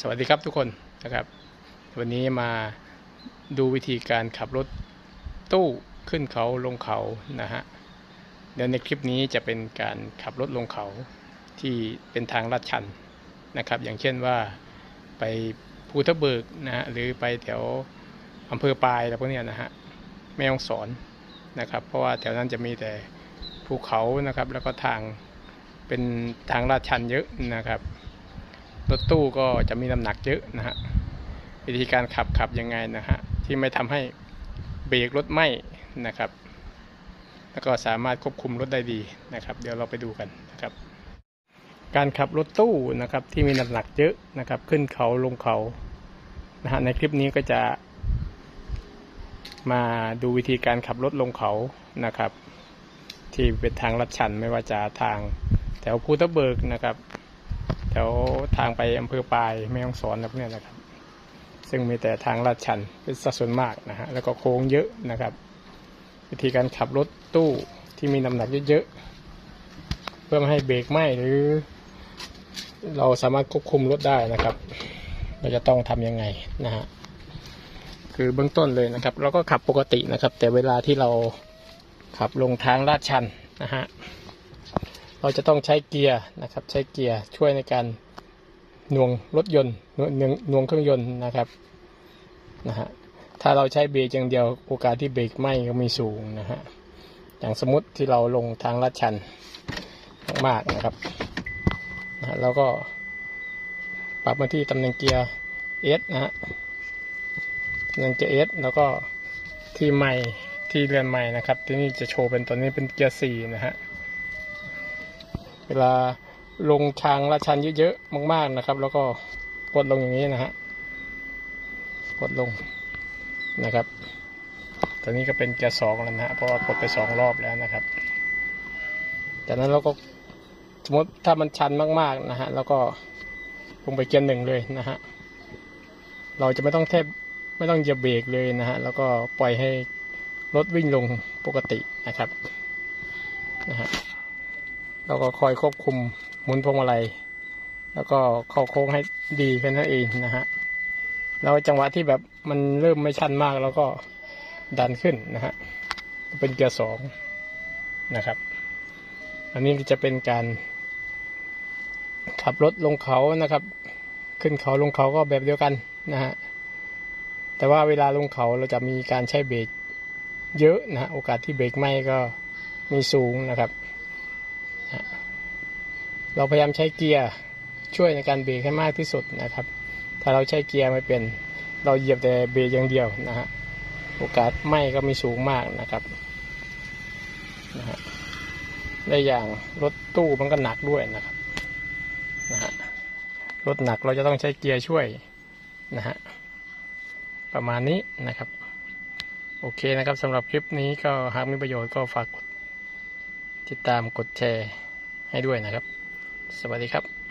สวัสดีครับทุกคนนะครับ วันนี้มาดูวิธีการขับรถตู้ขึ้นเขาลงเขานะฮะเดี๋ยวในคลิปนี้จะเป็นการขับรถลงเขาที่เป็นทางลาดชันนะครับ อย่างเช่นว่าไปภูทะเบิกนะฮะหรือไปแถวอำเภอปลายอะไรพวกเนี้ยนะฮะแม่ฮ่องสอนนะครับ เพราะว่าแถวนั้นจะมีแต่ภูเขานะครับ แล้วก็ทางเป็นทางลาดชันเยอะนะครับ รถตู้ก็จะมีน้ำหนักเยอะนะฮะวิธีการขับขับยังไงนะฮะที่ไม่ทำให้เบรกรถไหม้นะครับ แล้วก็สามารถควบคุมรถได้ดีนะครับ เดี๋ยวเราไปดูกันนะครับ การขับรถตู้นะครับที่มีน้ำหนักเยอะนะครับ ขึ้นเขาลงเขานะฮะในคลิปนี้ก็จะ มาดูวิธีการขับรถลงเขานะครับ ที่เป็นทางลัดชันไม่ว่าจะทางแถวภูตะเบิกนะครับ แถวทางไปอำเภอปลายแม่ฮ่องสอนแบบเนี้ยนะครับ ซึ่งมีแต่ทางลาดชันเป็นสัดส่วนมากนะฮะแล้วก็โค้งเยอะนะครับ วิธีการขับรถตู้ที่มีน้ำหนักเยอะๆเพื่อไม่ให้เบรกไหมหรือ เราสามารถควบคุมรถได้นะครับ เราจะต้องทำยังไงนะฮะคือเบื้องต้นเลยนะครับ เราก็ขับปกตินะครับ แต่เวลาที่เราขับลงทางลาดชันนะฮะ เราจะต้องใช้เกียร์นะครับใช้เกียร์ช่วยในการหน่วงรถยนต์หน่วงหน่วงงเครื่องยนต์นะครับนะฮะถ้าเราใช้เบรกอย่างเดียวโอกาสที่เบรกไหม้ก็มีสูงนะฮะอย่างสมมติที่เราลงทางลาดชันมากๆนะครับนะฮะแล้วก็ปรับมาที่ตำแหน่งเกียร์เอสนะฮะตำแหน่งเกียร์เอสแล้วก็ที่ใหม่ที่เรือนใหม่นะครับ ที่นี่จะโชว์เป็นตัวนี้เป็นเกียร์สี่นะฮะ เวลาลงทางลาชันเยอะๆมาก ๆนะครับ แล้วก็กดลงอย่างนี้นะฮะกดลงนะครับตอนนี้ก็เป็นเกียร์สองแล้วนะฮะเพราะว่ากดไปสองรอบแล้วนะครับ จากนั้นเราก็สมมติถ้ามันชันมากๆนะฮะแล้วก็ลงไปเกียร์หนึ่งเลยนะฮะเราจะไม่ต้องแทบไม่ต้องเหยียบเบรกเลยนะฮะแล้วก็ปล่อยให้รถวิ่งลงปกตินะครับนะฮะ เราก็คอยควบคุมหมุนพวงมาลัยแล้วก็เข้าโค้งให้ดีแค่นั้นเองนะฮะแล้วจังหวะที่แบบมันเริ่มไม่ชันมากแล้วก็ดันขึ้นนะฮะเป็นเกียร์สองนะครับ อันนี้จะเป็นการขับรถลงเขานะครับ ขึ้นเขาลงเขาก็แบบเดียวกันนะฮะแต่ว่าเวลาลงเขาเราจะมีการใช้เบรกเยอะนะฮะโอกาสที่เบรกไม้ก็มีสูงนะครับ เราพยายามใช้เกียร์ช่วยในการเบรกให้มากที่สุดนะครับ ถ้าเราใช้เกียร์ไม่เป็น เราเหยียบแต่เบรกอย่างเดียวนะฮะ โอกาสไหม้ก็มีสูงมากนะครับนะฮะได้อย่างรถตู้มันก็หนักด้วยนะครับนะฮะ รถหนักเราจะต้องใช้เกียร์ช่วยนะฮะ ประมาณนี้นะครับ โอเคนะครับสำหรับคลิปนี้ก็หากมีประโยชน์ก็ฝากกดติดตามกดแชร์ให้ด้วยนะครับ สวัสดีครับ